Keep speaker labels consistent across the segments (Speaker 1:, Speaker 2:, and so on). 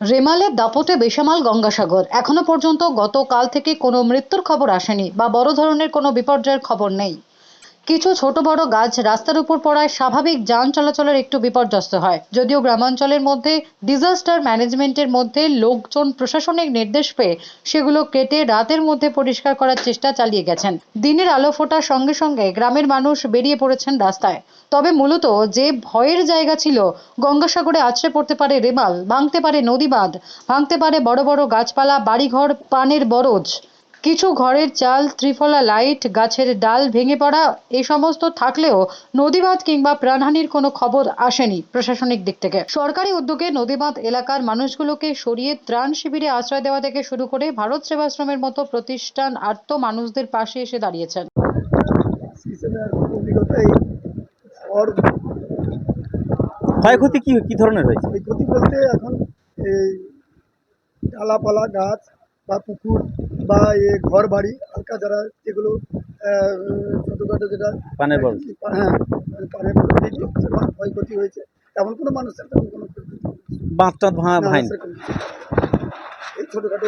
Speaker 1: রেমালের দাপটে বেসামাল গঙ্গাসাগর। এখনও পর্যন্ত গতকাল থেকে কোনো মৃত্যুর খবর আসেনি বা বড় ধরনের কোনো বিপর্যয়ের খবর নেই। কিছু ছোট বড় গাছ রাস্তার উপর পড়ায় স্বাভাবিক যান চলাচলের একটু বিপর্যস্ত হয়। যদিও গ্রামাঞ্চলের মধ্যে ডিজাস্টার ম্যানেজমেন্টের মধ্যে লোকজন প্রশাসনিক নির্দেশ পেয়ে সেগুলো কেটে রাতের মধ্যে পরিষ্কার করার চেষ্টা চালিয়ে গেছেন। দিনের আলো ফোটার সঙ্গে সঙ্গে গ্রামের মানুষ বেরিয়ে পড়েছেন রাস্তায়। তবে মূলত যে ভয়ের জায়গা ছিল, গঙ্গাসাগরে আছড়ে পড়তে পারে রেমাল, ভাঙতে পারে নদী বাঁধ ভাঙতে পারে বড় বড় গাছপালা, বাড়িঘর, পানের বরজ। কিছু ঘরের চাল ত্রিফলা লাইট গাছের ডাল ভেঙে পড়া এই সমস্ত থাকলেও নদীবাঁধ কিংবা প্রাণহানির কোনো খবর আসেনি প্রশাসনিক দিক থেকে। সরকারি উদ্যোগে নদীবাঁধ এলাকার মানুষগুলোকে সরিয়ে ত্রাণ শিবিরে আশ্রয় দেওয়া থেকে শুরু করে ভারত সেবাশ্রমের মতো প্রতিষ্ঠান আর্ত মানুষদের পাশে এসে দাঁড়িয়েছেন।
Speaker 2: ক্ষয়ক্ষতি কি কি ধরনের হয়েছে?
Speaker 3: এই ক্ষতি বলতে এখন এই ডালাপালা গাছ বা পুকুর বা এ ঘর বাড়ি হালকা যারা যেগুলো ছোটোখাটো যেটা
Speaker 2: পানের বরজ।
Speaker 3: হ্যাঁ পানের সেরকম ক্ষয়ক্ষতি হয়েছে। তেমন কোনো মানুষের তেমন কোনো
Speaker 2: ভাঙা।
Speaker 3: এই ছোটোখাটো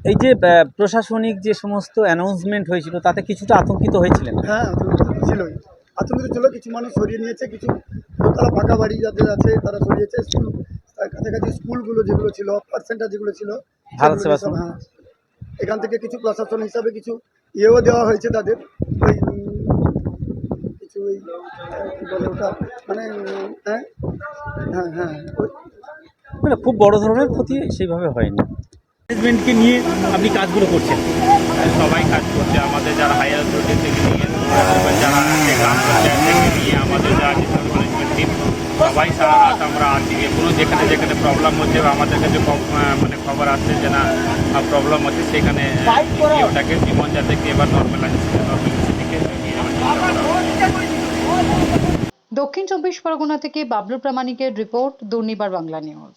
Speaker 2: এই যে প্রশাসনিক যে সমস্ত অ্যানাউন্সমেন্ট হয়েছিল তাতে কিছুটা আতঙ্কিত হয়েছিলেন?
Speaker 3: হ্যাঁ আতঙ্কিত ছিলই। আতঙ্কিত ছিল কিছু মানুষ সরিয়ে নিয়েছে কিছু তারা পাকা বাড়ি যাদের আছে তারা সরিয়েছে স্কুল তার কাছাকাছি স্কুলগুলো যেগুলো ছিল পার্সেন্টার যেগুলো ছিল
Speaker 2: ভারত।
Speaker 3: হ্যাঁ এখান থেকে কিছু প্রশাসন হিসাবে কিছু ইয়েও দেওয়া হয়েছে তাদের। ওই কিছু ওই কী বলে ওটা? মানে হ্যাঁ হ্যাঁ হ্যাঁ ওই।
Speaker 2: মানে খুব বড় ধরনের ক্ষতি সেইভাবে হয়নি। ম্যানেজমেন্টকে নিয়ে আপনি কাজগুলো করছেন?
Speaker 4: সবাই কাজ করছে। আমাদের যারা হায়ার অথরিটি থেকে নিয়ে যারা গ্রাম পঞ্চায়েত থেকে নিয়ে আমাদের যারা ম্যানেজমেন্ট টিম সবাই সারা রাত আমরা আছি। এগুলো যেখানে যেখানে প্রবলেম হচ্ছে আমাদের কাছে মানে খবর আসছে যে না প্রবলেম হচ্ছে সেখানে ওটাকে জীবন যাতে কি এবার নর্মাল আছে।
Speaker 1: দক্ষিণ চব্বিশ পরগনা থেকে বাবলু প্রামাণিকের রিপোর্ট দুর্নিবার বাংলা নিউজ